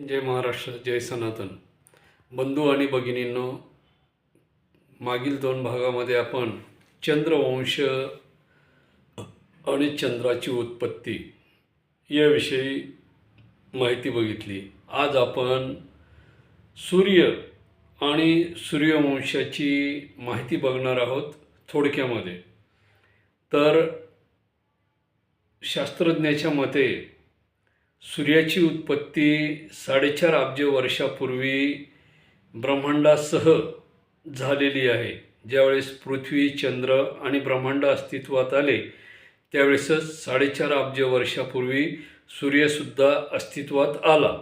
जय महाराष्ट्र जय सनातन. बंधू आणि भगिनींनो मागील दोन भागामध्ये आपण चंद्रवंश आणि चंद्राची उत्पत्ती याविषयी माहिती बघितली. आज आपण सूर्य आणि सूर्यवंशाची माहिती बघणार आहोत थोडक्यामध्ये. तर शास्त्रज्ञाच्या मते सूर्याची उत्पत्ती साडेचार अब्ज वर्षापूर्वी ब्रह्मांडासह झालेली आहे. ज्यावेळेस पृथ्वी चंद्र आणि ब्रह्मांड अस्तित्वात आले त्यावेळेसच साडेचार अब्ज वर्षापूर्वी सूर्यसुद्धा अस्तित्वात आला.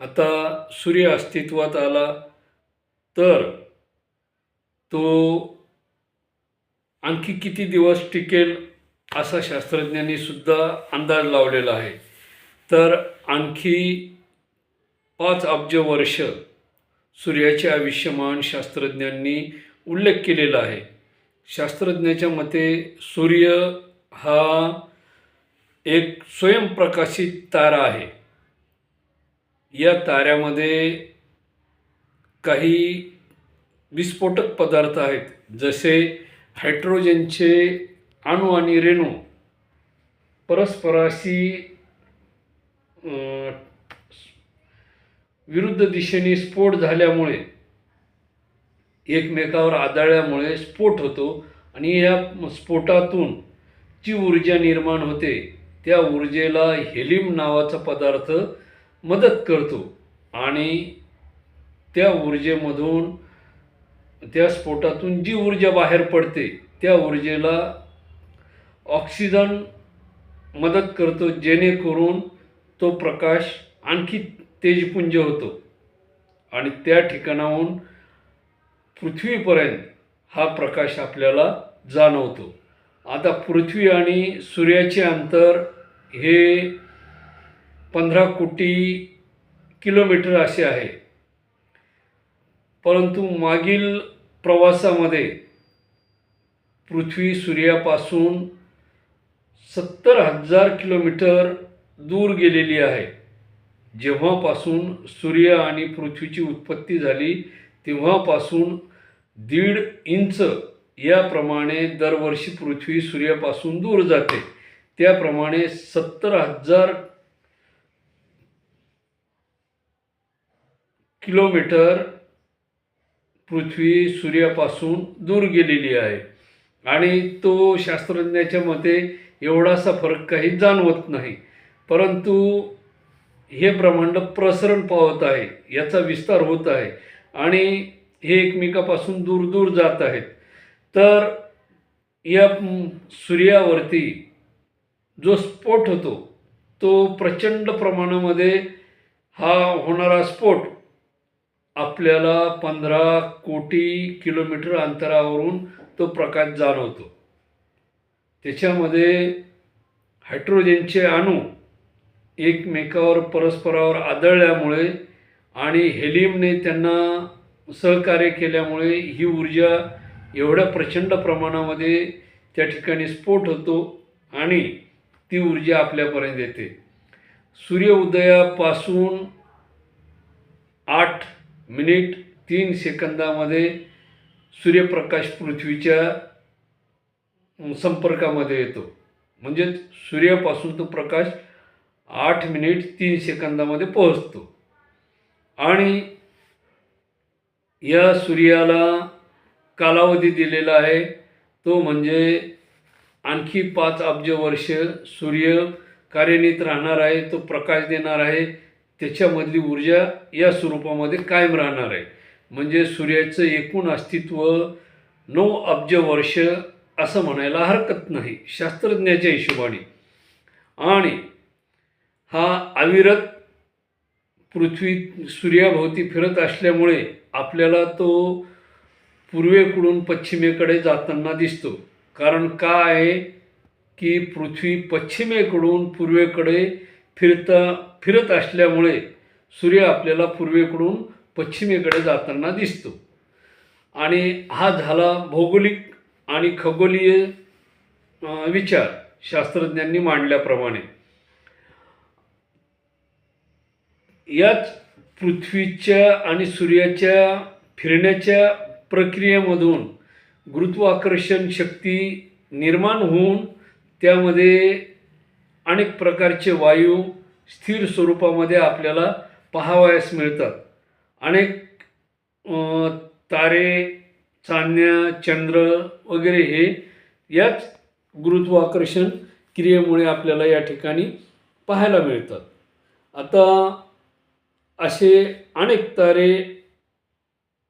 आता सूर्य अस्तित्वात आला तर तो आणखी किती दिवस टिकेल असा शास्त्रज्ञांनी सुद्धा अंदाज लावलेला आहे. तर आणखी पाच अब्ज वर्ष सूर्याचे आयुष्यमान शास्त्रज्ञांनी उल्लेख केलेला आहे. शास्त्रज्ञाच्या मते सूर्य हा एक स्वयंप्रकाशित तारा आहे. या ताऱ्यामध्ये काही विस्फोटक पदार्थ आहेत जसे हायड्रोजनचे अणू आणि रेणू. परस्पराशी विरुद्ध दिशेने स्फोट झाल्यामुळे एकमेकावर आदळल्यामुळे स्फोट होतो आणि या स्फोटातून जी ऊर्जा निर्माण होते त्या ऊर्जेला हेलिम नावाचा पदार्थ मदत करतो आणि त्या ऊर्जेमधून त्या स्फोटातून जी ऊर्जा बाहेर पडते त्या ऊर्जेला ऑक्सिजन मदत करतो जेणेकरून तो प्रकाश आणखी तेजपुंज होतो. आणि त्या ठिकाणाहून पृथ्वीपर्यंत हा प्रकाश आपल्याला जाणवतो. आता पृथ्वी आणि सूर्याचे अंतर हे पंधरा कोटी किलोमीटर असे आहे. परंतु मागील प्रवासामध्ये पृथ्वी सूर्यापासून सत्तर हजार किलोमीटर दूर गेलेली आहे. जेव्हापासून सूर्य आणि पृथ्वीची उत्पत्ती झाली तेव्हापासून दीड इंच याप्रमाणे दरवर्षी पृथ्वी सूर्यापासून दूर जाते. त्याप्रमाणे सत्तर हजार किलोमीटर पृथ्वी सूर्यापासून दूर गेलेली आहे. आणि तो शास्त्रज्ञाच्या मते एवढासा फरक काही जाणवत नाही. परंतु हे ब्रह्मांड प्रसरण पावत आहे याचा विस्तार होत आहे आणि हे एकमेकापासून दूर दूर जात आहेत. तर या सूर्यावरती जो स्फोट होतो तो प्रचंड प्रमाणामध्ये हा होणारा स्फोट आपल्याला पंधरा कोटी किलोमीटर अंतरावरून तो प्रकाश जाणवतो. त्याच्यामध्ये हायड्रोजनचे अणू एकमेकावर परस्परावर आदळल्यामुळे आणि हेलियमने त्यांना सहकार्य केल्यामुळे ही ऊर्जा एवढ्या प्रचंड प्रमाणामध्ये त्या ठिकाणी स्फोट होतो आणि ती ऊर्जा आपल्यापर्यंत येते. सूर्योदयापासून आठ मिनिट तीन सेकंदामध्ये सूर्यप्रकाश पृथ्वीच्या संपर्कामध्ये येतो. म्हणजेच सूर्यापासून तो प्रकाश आठ मिनिट तीन सेकंदामध्ये पोहोचतो. आणि या सूर्याला कालावधी दिलेला आहे. तो म्हणजे आणखी पाच अब्ज वर्ष सूर्य कार्यान्वित राहणार आहे. तो प्रकाश देणार आहे. त्याच्यामधली ऊर्जा या स्वरूपामध्ये कायम राहणार आहे. म्हणजे सूर्याचं एकूण अस्तित्व नऊ अब्ज वर्ष असं म्हणायला हरकत नाही. शास्त्रज्ञाच्या हिशोबाने. आणि हा अविरत पृथ्वी सूर्याभोवती फिरत असल्यामुळे आपल्याला तो पूर्वेकडून पश्चिमेकडे जाताना दिसतो. कारण का आहे की पृथ्वी पश्चिमेकडून पूर्वेकडे फिरता फिरत असल्यामुळे सूर्य आपल्याला पूर्वेकडून पश्चिमेकडे जाताना दिसतो. आणि हा झाला भौगोलिक आणि खगोलीय विचार शास्त्रज्ञांनी मांडल्याप्रमाणे. याच पृथ्वीच्या आणि सूर्याच्या फिरण्याच्या प्रक्रियेमधून गुरुत्वाकर्षण शक्ती निर्माण होऊन त्यामध्ये अनेक प्रकारचे वायू स्थिर स्वरूपामध्ये आपल्याला पाहावयास मिळतात. अनेक तारे चांदण्या चंद्र वगैरे हे याच गुरुत्वाकर्षण क्रियेमुळे आपल्याला या ठिकाणी पाहायला मिळतात. आता असे अनेक तारे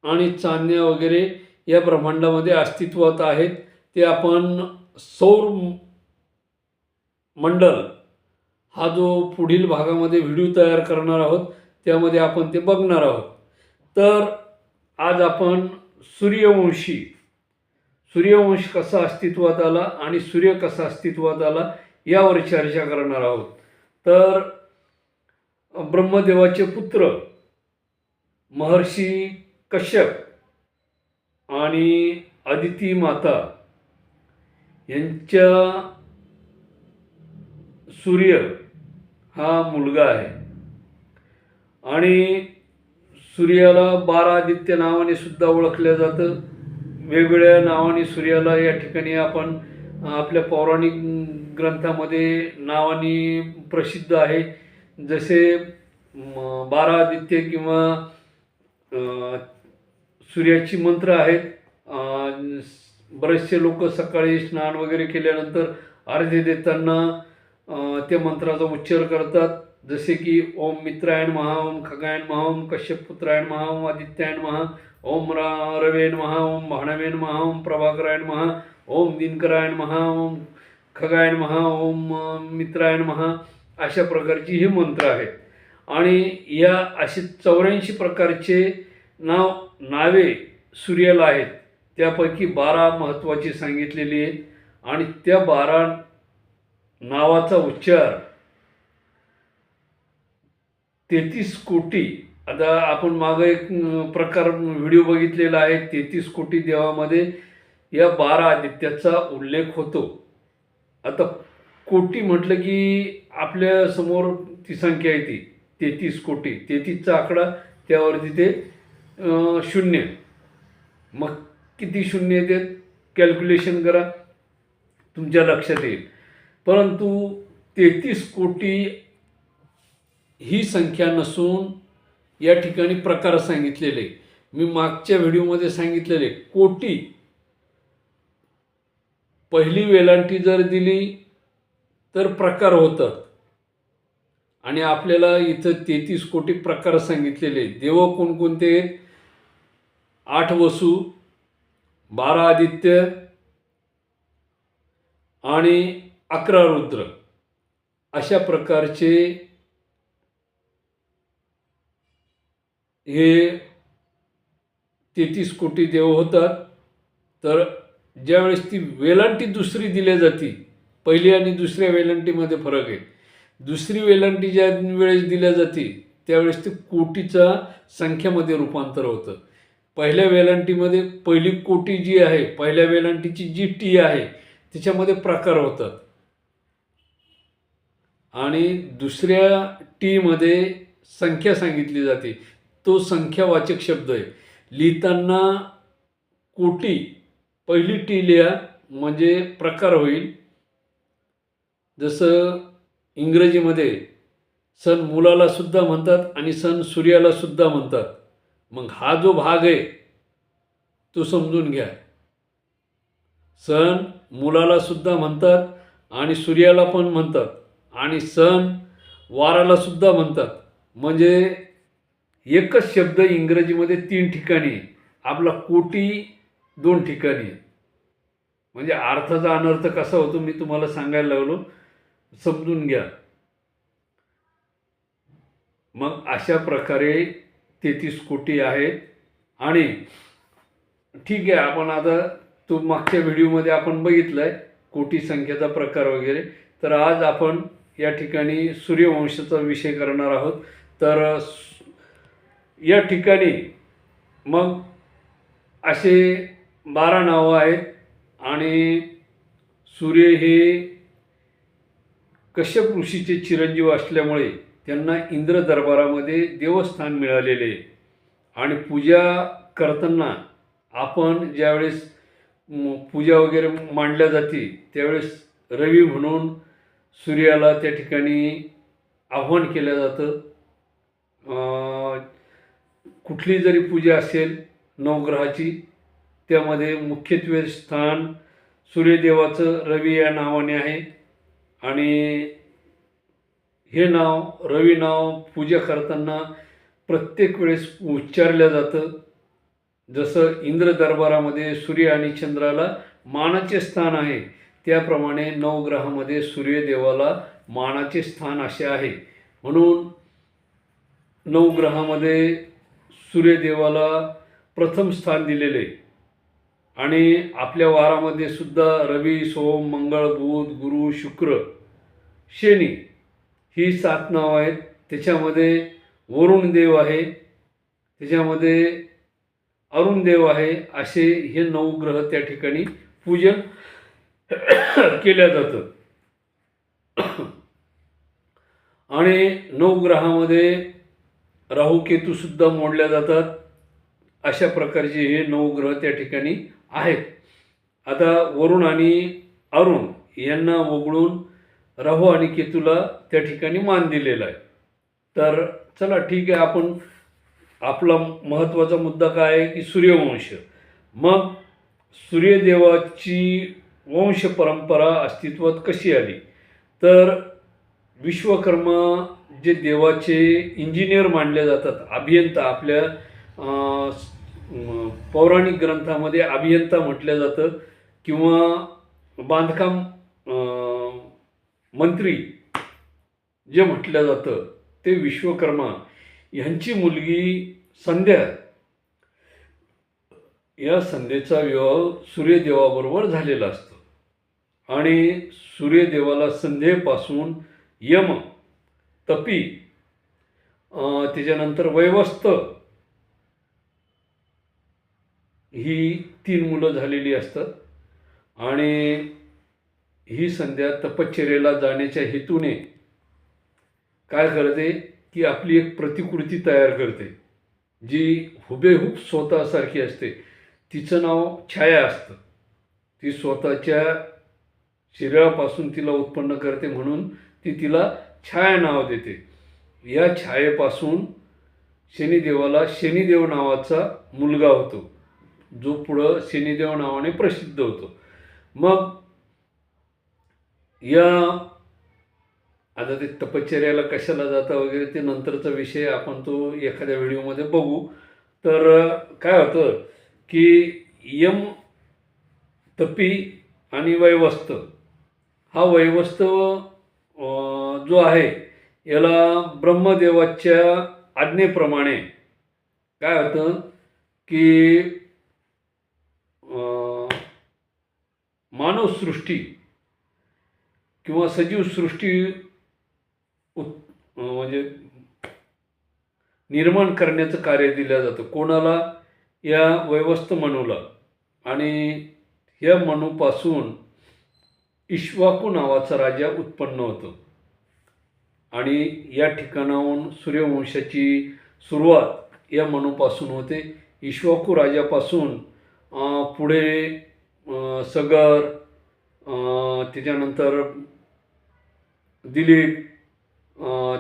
आणि चांदण्या वगैरे या ब्रह्मांडामध्ये अस्तित्वात आहेत. ते आपण सौर मंडल हा जो पुढील भागामध्ये व्हिडिओ तयार करणार आहोत त्यामध्ये आपण ते बघणार आहोत. तर आज आपण सूर्यवंशी सूर्यवंश कसा अस्तित्वात आला आणि सूर्य कसा अस्तित्वात आला यावर चर्चा करणार आहोत. तर ब्रह्मदेवाचे पुत्र महर्षी कश्यप आणि आदिती माता यांच्या सूर्य हा मुलगा आहे. आणि सूर्याला बारादित्य नावाने सुद्धा ओळखलं जातं. वेगवेगळ्या नावाने सूर्याला या ठिकाणी आपण आपल्या पौराणिक ग्रंथामध्ये नावाने प्रसिद्ध आहे. जसे बारा बारादित्य किंवा सूर्याची मंत्र आहेत बरेचसे लोक सकाळी स्नान वगैरे केल्यानंतर अर्धे देताना त्या मंत्राचा उच्चार करतात. जसे की ओम मित्रायण महा ओम खगायण महा ओम कश्यपपुत्रायण महा ओम आदित्यायण महा ओम रा रवेण महा ओम भाणवेन महा ओम प्रभाकरायण महा ओम दिनकरायण महा ओम खगायण महा ओम मित्रायण महा. अशा प्रकारची हे मंत्र आहेत. आणि या असे चौऱ्याऐंशी प्रकारचे नाव नावे सूर्याला आहेत. त्यापैकी बारा महत्त्वाची सांगितलेली आहेत. आणि त्या बारा नावाचा उच्चार तेहतीस कोटी आता आपण मागं एक प्रकार व्हिडिओ बघितलेला आहे तेहतीस कोटी देवामध्ये या बारा आदित्याचा उल्लेख होतो. आता कोटी म्हटलं की आपल्यासमोर ती संख्या येते तेहतीस कोटी. तेहतीसचा आकडा त्यावरती ते शून्य. मग किती शून्य ते कॅल्क्युलेशन करा. तुमच्या लक्षात येईल. परंतु तेहतीस कोटी ही संख्या नसून या ठिकाणी प्रकार सांगितलेले. मी मागच्या व्हिडिओमध्ये सांगितलेले. कोटी. पहिली वेलांटी जर दिली तर प्रकार होतात आणि आपल्याला इथं तेहतीस कोटी प्रकार सांगितलेले देव कोणकोणते आठ वसू बारा आदित्य आणि अकरा रुद्र. अशा प्रकारचे हे तेहतीस कोटी देव होतात. तर ज्यावेळेस ती वेलांटी दुसरी दिल्या जाती पहिली आणि दुसऱ्या वेलांटीमध्ये फरक आहे. दुसरी वेलांटी ज्या वेळेस दिल्या जाते त्यावेळेस ते कोटीचा संख्यामध्ये रूपांतर होतं. पहिल्या वेलांटीमध्ये पहिली कोटी जी आहे पहिल्या वेलांटीची जी टी आहे तिच्यामध्ये प्रकार होतात. आणि दुसऱ्या टीमध्ये संख्या सांगितली जाते. तो संख्यावाचक शब्द आहे. लिहिताना कोटी पहिली टी लिहा म्हणजे प्रकार होईल. जसं इंग्रजीमध्ये सण मुलाला सुद्धा म्हणतात आणि सण सूर्याला सुद्धा म्हणतात. मग हा जो भाग आहे तो समजून घ्या. सण मुलाला सुद्धा म्हणतात आणि सूर्याला पण म्हणतात. आणि सण वाराला सुद्धा म्हणतात. म्हणजे एकच शब्द इंग्रजीमध्ये तीन ठिकाणी आपला कोटी दोन ठिकाणी म्हणजे अर्थाचा अनर्थ कसा होतो मी तुम्हाला सांगायला लागलो. समजून घ्या. मग अशा प्रकारे तेहतीस कोटी आहेत. आणि ठीक आहे आपण आता तो मागच्या व्हिडिओमध्ये आपण बघितलं आहे कोटी संख्येचा प्रकार वगैरे. तर आज आपण या ठिकाणी सूर्यवंशाचा विषय करणार आहोत. तर या ठिकाणी मग असे बारा नावं आहेत. आणि सूर्य हे कश्यप ऋषीचे चिरंजीव असल्यामुळे त्यांना इंद्र दरबारामध्ये देवस्थान मिळालेले. आणि पूजा करताना आपण ज्यावेळेस पूजा वगैरे मांडल्या जाते त्यावेळेस रवी म्हणून सूर्याला त्या ठिकाणी आव्हान केलं जातं. कुठली जरी पूजा असेल नवग्रहाची त्यामध्ये मुख्यत्वे स्थान सूर्यदेवाचं रवी या नावाने आहे. आणि हे नाव रवी नाव पूजा करताना प्रत्येक वेळेस उच्चारलं जातं जसं इंद्र दरबारामध्ये सूर्य आणि चंद्राला मानाचे स्थान आहे त्याप्रमाणे नवग्रहामध्ये सूर्यदेवाला मानाचे स्थान असे आहे म्हणून नवग्रहामध्ये सूर्यदेवाला प्रथम स्थान दिलेले आहे. आणि आपल्या वारामध्ये सुद्धा रवी सोम मंगळ बुध गुरु शुक्र शनी ही सात नावं आहेत. त्याच्यामध्ये वरुण देव आहे. त्याच्यामध्ये अरुण देव आहे. असे हे नऊ ग्रह त्या ठिकाणी पूजन केल्या जातं. आणि नऊ ग्रहामध्ये राहू केतू सुद्धा मोडल्या जातात. अशा प्रकारचे हे नऊ ग्रह त्या ठिकाणी आहेत. आता वरुण आणि अरुण यांना वगळून राहू आणि केतूला त्या ठिकाणी मान दिलेला आहे. तर चला ठीक आहे आपण आपला महत्त्वाचा मुद्दा काय आहे की सूर्यवंश. मग सूर्यदेवाची वंश परंपरा अस्तित्वात कशी आली? तर विश्वकर्मा जे देवाचे इंजिनियर मानले जातात अभियंता आपल्या पौराणिक ग्रंथामध्ये अभियंता म्हटलं जातं किंवा बांधकाम मंत्री जे म्हटलं जातं ते विश्वकर्मा ह्यांची मुलगी संध्या या संध्येचा विवाह सूर्यदेवाबरोबर झालेला असतो. आणि सूर्यदेवाला संध्येपासून यम तपी त्याच्यानंतर वैवस्त ही तीन मुलं झालेली असतात. आणि ही संध्या तपश्चर्याला जाण्याच्या हेतूने काय करते? की आपली एक प्रतिकृती तयार करते जी हुबेहूब स्वतःसारखी असते. तिचं नाव छाया असतं. ती स्वतःच्या शरीरापासून तिला उत्पन्न करते म्हणून ती तिला छाया नाव देते. या छायेपासून शनिदेवाला शनिदेव नावाचा मुलगा होतो. जो पुढं शनिदेव नावाने प्रसिद्ध होतो. मग या आता ते तपश्चर्याला कशाला जाता वगैरे ते नंतरचा विषय आपण तो एखाद्या व्हिडिओमध्ये बघू. तर काय होतं की यम तपी आणि वैवस्त हा वैवस्त अं, जो आहे याला ब्रह्मदेवाच्या आज्ञेप्रमाणे काय होतं की मानवसृष्टी किंवा सजीव सृष्टी उत् म्हणजे निर्माण करण्याचं कार्य दिलं जातं. कोणाला? या वैवस्थ मनूला. आणि या मनूपासून इश्वाकू नावाचा राजा उत्पन्न होतो. आणि या ठिकाणाहून सूर्यवंशाची सुरुवात या मनूपासून होते. इश्वाकू राजापासून पुढे सगर त्याच्यानंतर दिलीप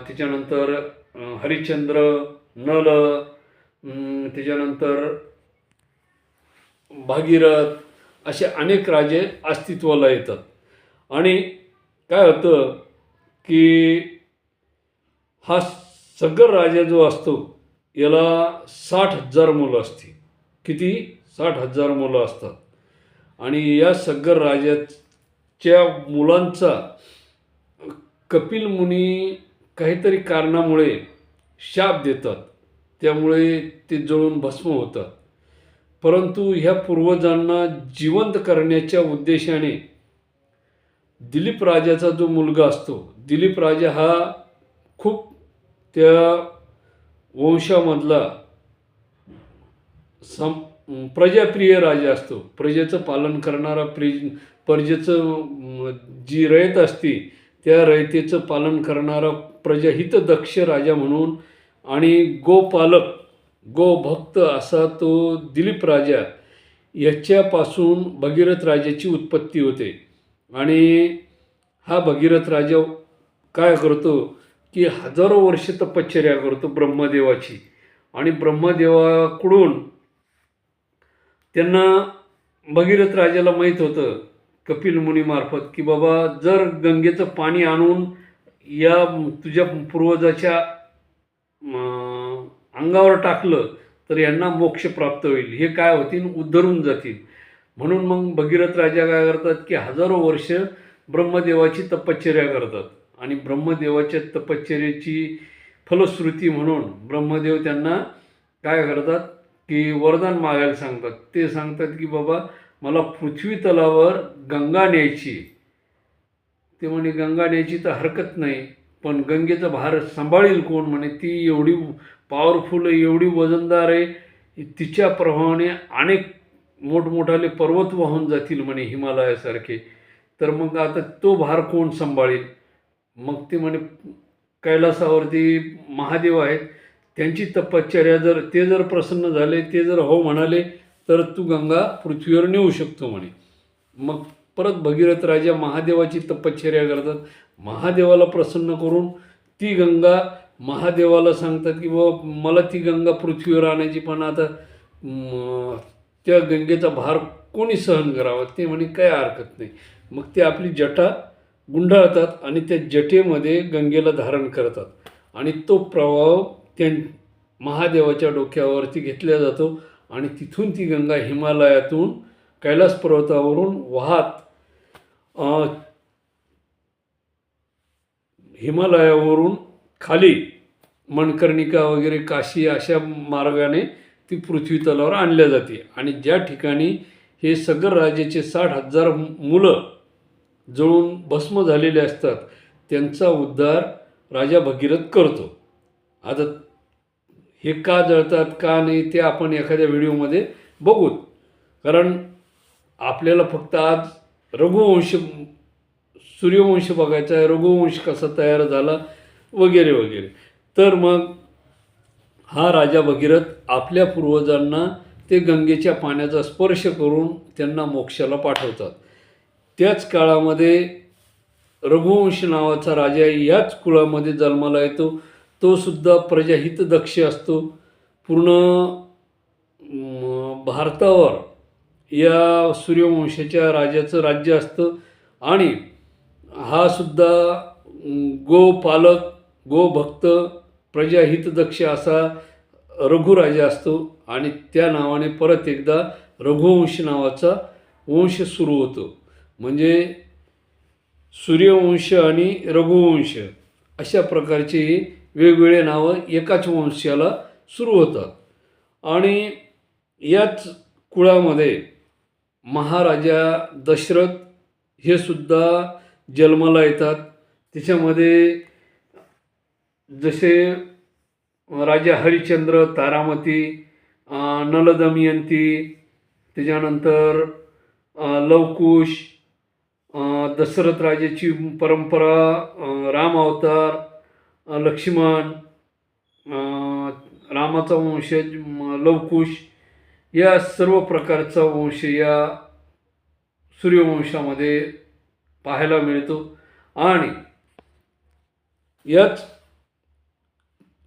त्याच्यानंतर हरिश्चंद्र नल त्याच्यानंतर भागीरथ असे अनेक राजे अस्तित्वाला येतात. आणि काय होतं की हा सगर राजा जो असतो याला साठ हजार मुलं असते किती? साठ हजार मुलं असतात. आणि या सगर राजाच्या मुलांचा कपिल मुनी काहीतरी कारणामुळे शाप देतात. त्यामुळे ते जळून भस्म होतात. परंतु ह्या पूर्वजांना जिवंत करण्याच्या उद्देशाने दिलीप राजाचा जो मुलगा असतो दिलीप राजा हा खूप त्या वंशामधला सं प्रजाप्रिय राजा असतो. प्रजेचं पालन करणारा प्रिज प्रजेचं जी रयत असते त्या रयतेचं पालन करणारा प्रजाहित दक्ष राजा म्हणून आणि गोपालक गोभक्त असा तो दिलीप राजा याच्यापासून भगीरथ राजाची उत्पत्ती होते. आणि हा भगीरथ राजा काय करतो की हजारो वर्ष तपश्चर्या करतो ब्रह्मदेवाची. आणि ब्रह्मदेवाकडून त्यांना भगीरथ राजाला माहीत होतं कपिल मुनीमार्फत की बाबा जर गंगेचं पाणी आणून या तुझ्या पूर्वजाच्या अंगावर टाकलं तर यांना मोक्ष प्राप्त होईल. हे काय होतील? उद्धरून जातील. म्हणून मग भगीरथ राजा काय करतात की हजारो वर्ष ब्रह्मदेवाची तपश्चर्या करतात. आणि ब्रह्मदेवाच्या तपश्चर्याची फलश्रुती म्हणून ब्रह्मदेव त्यांना काय करतात? की वरदान मागायला सांगतात. ते सांगतात की बाबा मला पृथ्वी तलावर गंगा न्यायची ते म्हणे गंगा न्यायची तर हरकत नाही पण गंगेचा भार सांभाळील कोण? म्हणे ती एवढी पॉवरफुल आहे एवढी वजनदार आहे तिच्या प्रभावाने अनेक मोठमोठाले पर्वत वाहून जातील म्हणे हिमालयासारखे. तर मग आता तो भार कोण सांभाळेल? मग ते म्हणे कैलासावरती महादेव आहेत त्यांची तपश्चर्या जर ते जर प्रसन्न झाले ते जर हो म्हणाले तर तू गंगा पृथ्वीवर नेऊ शकतो म्हणे. मग परत भगीरथ राजा महादेवाची तपश्चर्या करतात. महादेवाला प्रसन्न करून ती गंगा महादेवाला सांगतात की बाबा मला ती गंगा पृथ्वीवर आणायची पण आता त्या गंगेचा भार कोणी सहन करावा? ते म्हणे काय हरकत नाही. मग ते आपली जटा गुंडाळतात आणि त्या जटेमध्ये गंगेला धारण करतात. आणि तो प्रभाव त्या महादेवाच्या डोक्यावरती घेतल्या जातो आणि तिथून ती गंगा हिमालयातून कैलास पर्वतावरून वाहत हिमालयावरून खाली मणकर्णिका वगैरे काशी अशा मार्गाने ती पृथ्वी तलावर आणल्या जाते. आणि ज्या ठिकाणी हे सगर राजाचे साठ हजार मुलं जळून भस्म झालेले असतात त्यांचा उद्धार राजा भगीरथ करतो. आता हे का जळतात का नाही ते आपण एखाद्या व्हिडिओमध्ये बघूत कारण आपल्याला फक्त आज रघुवंश सूर्यवंश बघायचा आहे रघुवंश कसा तयार झाला वगैरे वगैरे. तर मग हा राजा भगीरथ आपल्या पूर्वजांना ते गंगेच्या पाण्याचा स्पर्श करून त्यांना मोक्षाला पाठवतात. त्याच काळामध्ये रघुवंश नावाचा राजा याच कुळामध्ये जन्माला येतो. तो सुद्धा असतो. पूर्ण भारतावर या सूर्यवंशाच्या राजाचं राज्य असतं. आणि हा सुद्धा गोपालक गोभक्त प्रजाहितदक्ष असा रघुराजा असतो. आणि त्या नावाने परत एकदा रघुवंश नावाचा वंश सुरू होतो. म्हणजे सूर्यवंश आणि रघुवंश अशा प्रकारचे वेगवेगळे नावं एकाच वंशाला सुरू होतात आणि याच कुळामध्ये महाराजा दशरथ हे सुद्धा जन्माला येतात. त्याच्यामध्ये जसे राजा हरिश्चंद्र तारामती नलदमयंती त्याच्यानंतर लवकुश दशरथ राजाची परंपरा राम अवतार लक्ष्मण रामाचा वंशज लवकुश या सर्व प्रकारचा वंश या सूर्यवंशामध्ये पाहायला मिळतो. आणि याच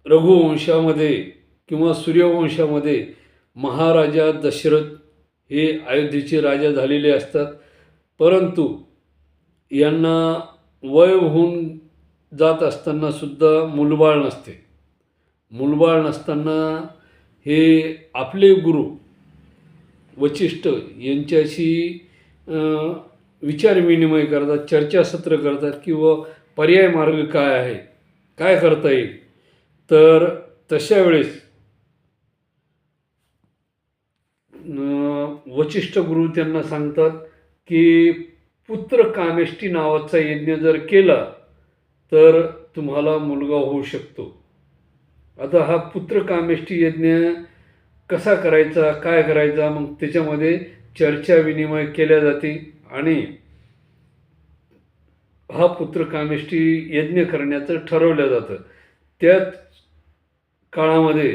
रघुवंशामध्ये किंवा सूर्यवंशामध्ये महाराजा दशरथ हे अयोध्येचे राजा झालेले असतात. परंतु यांना वय होऊन जात असताना सुद्धा मुलबाळ नसते. मुलबाळ नसताना हे आपले गुरु वचिष्ठ यांच्याशी विचारविनिमय करतात चर्चासत्र करतात किंवा पर्याय मार्ग काय आहे काय करता येईल. तर तशा वेळेस वचिष्ठ गुरु त्यांना सांगतात की पुत्र कामेष्टी नावाचा यज्ञ जर केला तर तुम्हाला मुलगा होऊ शकतो. आता हा पुत्र कामेष्टी यज्ञ कसा करायचा काय करायचा मग त्याच्यामध्ये चर्चा विनिमय केल्या जाते आणि हा पुत्र कामेष्टी यज्ञ करण्याचं ठरवलं जातं. त्याच काळामध्ये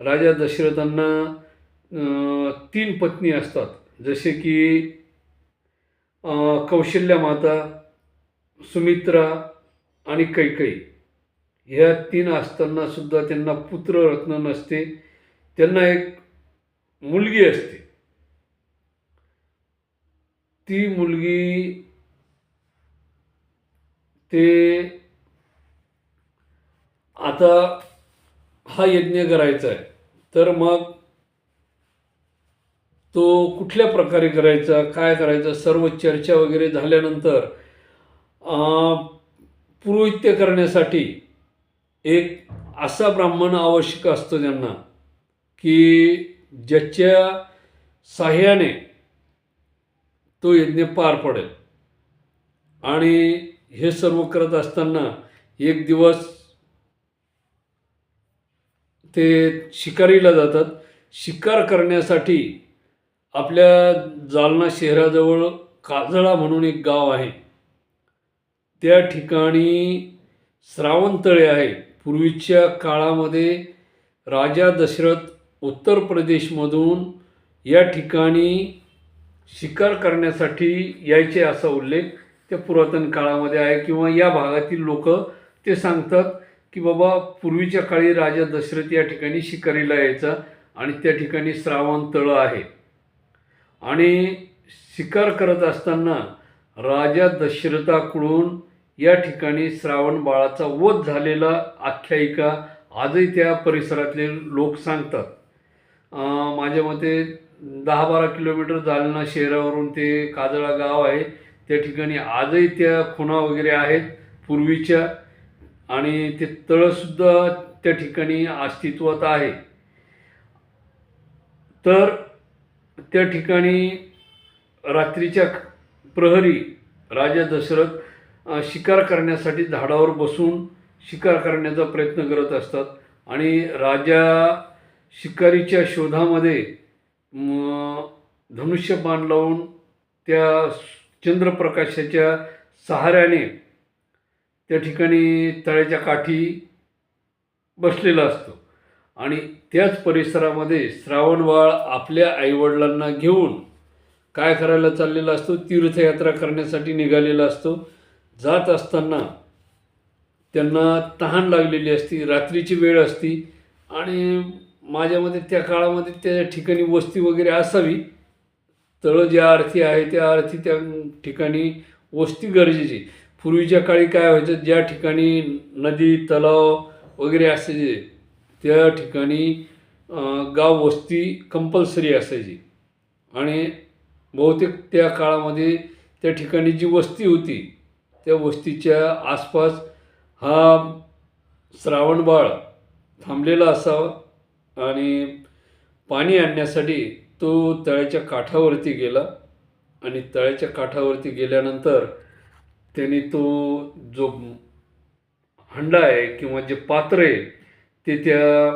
राजा दशरथांना तीन पत्नी असतात. जसे की कौशल्या माता सुमित्रा आणि कैकई ह्या तीन असताना सुद्धा त्यांना पुत्ररत्न नसते. त्यांना एक मुलगी असते. ती मुलगी ते आता हा यज्ञ करायचा आहे. तर मग तो कुठल्या प्रकारे करायचा काय करायचा सर्व चर्चा वगैरे झाल्यानंतर अं, पुरोहित्य करण्यासाठी एक असा ब्राह्मण आवश्यक असतो त्यांना की ज्याच्या साह्याने तो यज्ञ पार पडेल. आणि हे सर्व करत असताना एक दिवस ते शिकारीला जातात. शिकार करण्यासाठी आपल्या जालना शहराजवळ काजळा म्हणून एक गाव आहे. त्या ठिकाणी श्रावणतळे आहे. पूर्वीच्या काळामध्ये राजा दशरथ उत्तर प्रदेशमधून या ठिकाणी शिकार करण्यासाठी यायचे असा उल्लेख त्या पुरातन काळामध्ये आहे किंवा या भागातील लोक ते सांगतात की बाबा पूर्वीच्या काळी राजा दशरथ या ठिकाणी शिकारीला यायचा आणि त्या ठिकाणी श्रावण तळं आहे. आणि शिकार करत असताना राजा दशरथाकडून या ठिकाणी श्रावण बाळाचा वध झालेला आख्यायिका आजही त्या परिसरातले लोक सांगतात. माझ्या मते दहा बारा किलोमीटर जालना शहरावरून ते काजळा गाव आहे. त्या ठिकाणी आजही त्या खुणा वगैरे आहेत पूर्वीच्या आणि ते तळंसुद्धा त्या ठिकाणी अस्तित्वात आहे. तर त्या ठिकाणी रात्रीच्या प्रहरी राजा दशरथ शिकार करण्यासाठी झाडावर बसून शिकार करण्याचा प्रयत्न करत असतात. आणि राजा शिकारीच्या शोधामध्ये धनुष्य बाण लावून त्या चंद्रप्रकाशाच्या सहाऱ्याने त्या ठिकाणी तळ्याच्या काठी बसलेला असतो. आणि त्याच परिसरामध्ये श्रावणबाळ आपल्या आईवडिलांना घेऊन काय करायला चाललेला असतो? तीर्थयात्रा करण्यासाठी निघालेला असतो. जात असताना त्यांना तहान लागलेली असती रात्रीची वेळ असती आणि माझ्यामध्ये त्या काळामध्ये त्या ठिकाणी वस्ती वगैरे असावी तळं ज्या अर्थी आहे त्या अर्थी त्या ठिकाणी वस्ती गरजेची. पूर्वीच्या काळी काय व्हायचं ज्या ठिकाणी नदी तलाव वगैरे असायचे त्या ठिकाणी गाव वस्ती कंपल्सरी असायची. आणि बहुतेक त्या काळामध्ये त्या ठिकाणी जी वस्ती होती त्या वस्तीच्या आसपास हा श्रावणबाळ थांबलेला असावा आणि पाणी आणण्यासाठी तो तळ्याच्या काठावरती गेला आणि तळ्याच्या काठावरती गेल्यानंतर त्याने तो जो हंडा आहे किंवा जे पात्र आहे ते त्या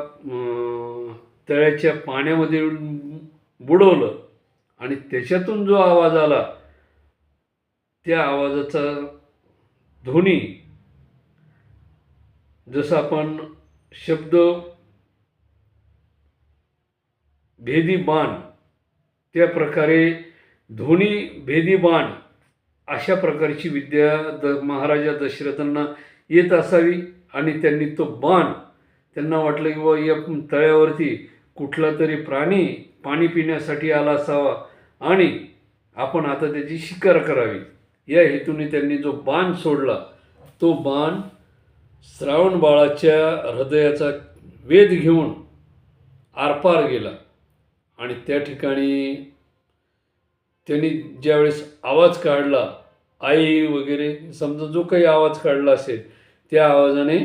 तळ्याच्या पाण्यामध्ये बुडवलं आणि त्याच्यातून जो आवाज आला त्या आवाजाचा ध्वनी. जसं आपण शब्द भेदी बाण त्या प्रकारे ध्वनी भेदी बाण अशा प्रकारची विद्या द महाराजा दशरथांना येत असावी आणि त्यांनी तो बाण त्यांना वाटलं की बा या तळ्यावरती कुठला तरी प्राणी पाणी पिण्यासाठी आला असावा आणि आपण आता त्याची शिकार करावी. या हेतूने त्यांनी जो बाण सोडला तो बाण श्रावण बाळाच्या हृदयाचा वेध घेऊन आरपार गेला. आणि त्या ठिकाणी त्यांनी ज्यावेळेस आवाज काढला आई वगैरे समजा जो काही आवाज काढला असेल त्या आवाजाने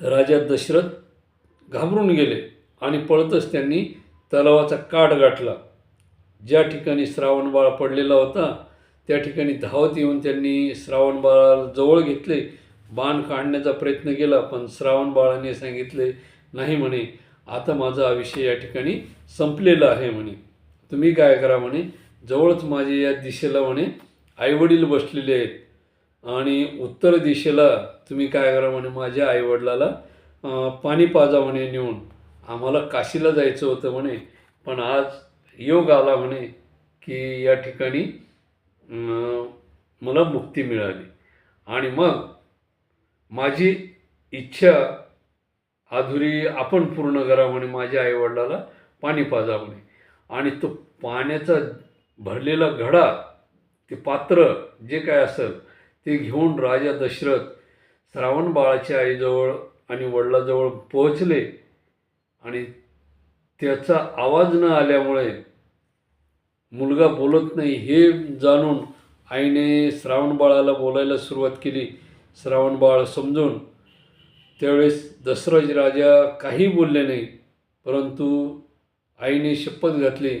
राजा दशरथ घाबरून गेले आणि पळतच त्यांनी तलावाचा काठ गाठला. ज्या ठिकाणी श्रावणबाळ पडलेला होता त्या ठिकाणी धावत येऊन त्यांनी श्रावणबाळाला जवळ घेतले. बाण काढण्याचा प्रयत्न केला पण श्रावणबाळाने सांगितले नाही म्हणे आता माझा आयुष्य या ठिकाणी संपलेला आहे म्हणे. तुम्ही काय करा म्हणे जवळच माझे या दिशेला म्हणे आईवडील बसलेले आहेत. आणि उत्तर दिशेला तुम्ही काय करा म्हणे माझ्या आईवडिलाला पाणी पाजा म्हणे नेऊन. आम्हाला काशीला जायचं होतं म्हणे पण आज योग आला म्हणे की या ठिकाणी मला मुक्ती मिळाली. आणि मग माझी इच्छा अधुरी आपण पूर्ण करा म्हणे माझ्या आईवडिलाला पाणी पाजा म्हणे. आणि तो पाण्याचा भरलेला घडा ते पात्र जे काय असेल ते घेऊन राजा दशरथ श्रावण बाळाच्या आईजवळ आणि वडिलाजवळ पोहोचले. आणि त्याचा आवाज न आल्यामुळे मुलगा बोलत नाही हे जाणून आईने श्रावण बाळाला बोलायला सुरुवात केली. श्रावण बाळ समजून त्यावेळेस दशरथ राजा काही बोलले नाही परंतु आईने शपथ घातली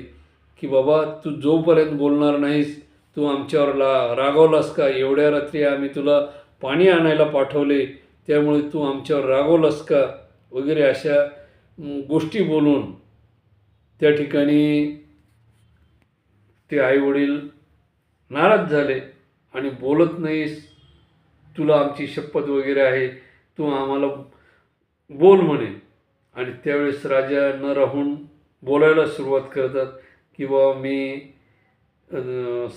की बाबा तू जोपर्यंत बोलणार नाहीस तू आमच्यावर ला रागवलास का? एवढ्या रात्री आम्ही तुला पाणी आणायला पाठवले त्यामुळे तू आमच्यावर रागवलास का? वगैरे अशा गोष्टी बोलून त्या ठिकाणी ते आईवडील नाराज झाले आणि बोलत नाहीस तुला आमची शपथ वगैरे आहे तू आम्हाला बोल म्हणे. आणि त्यावेळेस राजा न राहून बोलायला सुरुवात करतात की बाबा मी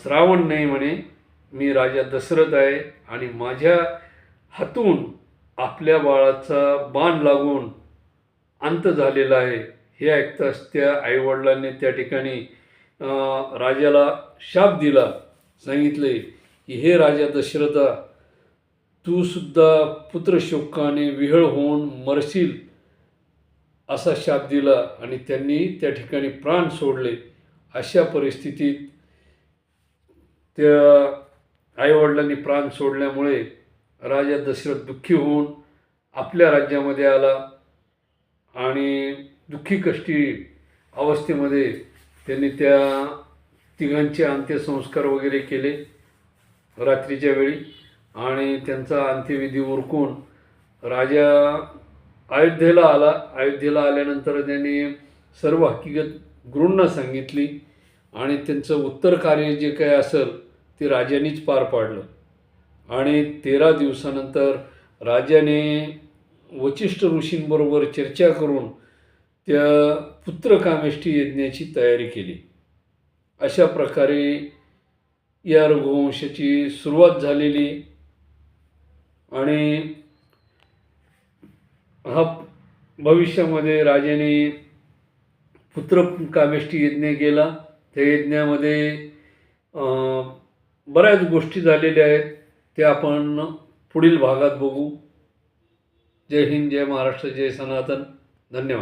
श्रावण नाही म्हणे मी राजा दशरथ आहे आणि माझ्या हातून आपल्या बाळाचा बाण लागून अंत झालेला आहे. हे ऐकताच त्या आईवडिलांनी त्या ठिकाणी राजाला शाप दिला. सांगितले की हे राजा दशरथा तू सुद्धा पुत्रशोकाने विहळ होऊन मरशील. असा शाप दिला आणि त्यांनी त्या ठिकाणी प्राण सोडले. अशा परिस्थितीत त्या आईवडिलांनी प्राण सोडल्यामुळे राजा दशरथ दुःखी होऊन आपल्या राज्यामध्ये आला आणि दुःखी कष्टी अवस्थेमध्ये त्यांनी त्या तिघांचे अंत्यसंस्कार वगैरे केले रात्रीच्या वेळी. आणि त्यांचा अंत्यविधी उरकून राजा अयोध्येला आला. अयोध्येला आल्यानंतर त्यांनी सर्व हकीकत गुरूंना सांगितली आणि त्यांचं उत्तर कार्य जे काही असेल ते राजानेच पार पाडलं. आणि तेरा दिवसानंतर राजाने वचिष्ठ ऋषींबरोबर चर्चा करून त्या पुत्रकामेष्टी यज्ञाची तयारी केली. अशा प्रकारे या रघुवंशाची सुरुवात झालेली आणि हा भविष्यामध्ये राजाने पुत्रकामेष्टी यज्ञ केला. त्या यज्ञामध्ये बऱ्याच गोष्टी झालेल्या आहेत. त्या आपण पुढील भागात बघू. जय हिंद जय महाराष्ट्र जय सनातन. धन्यवाद.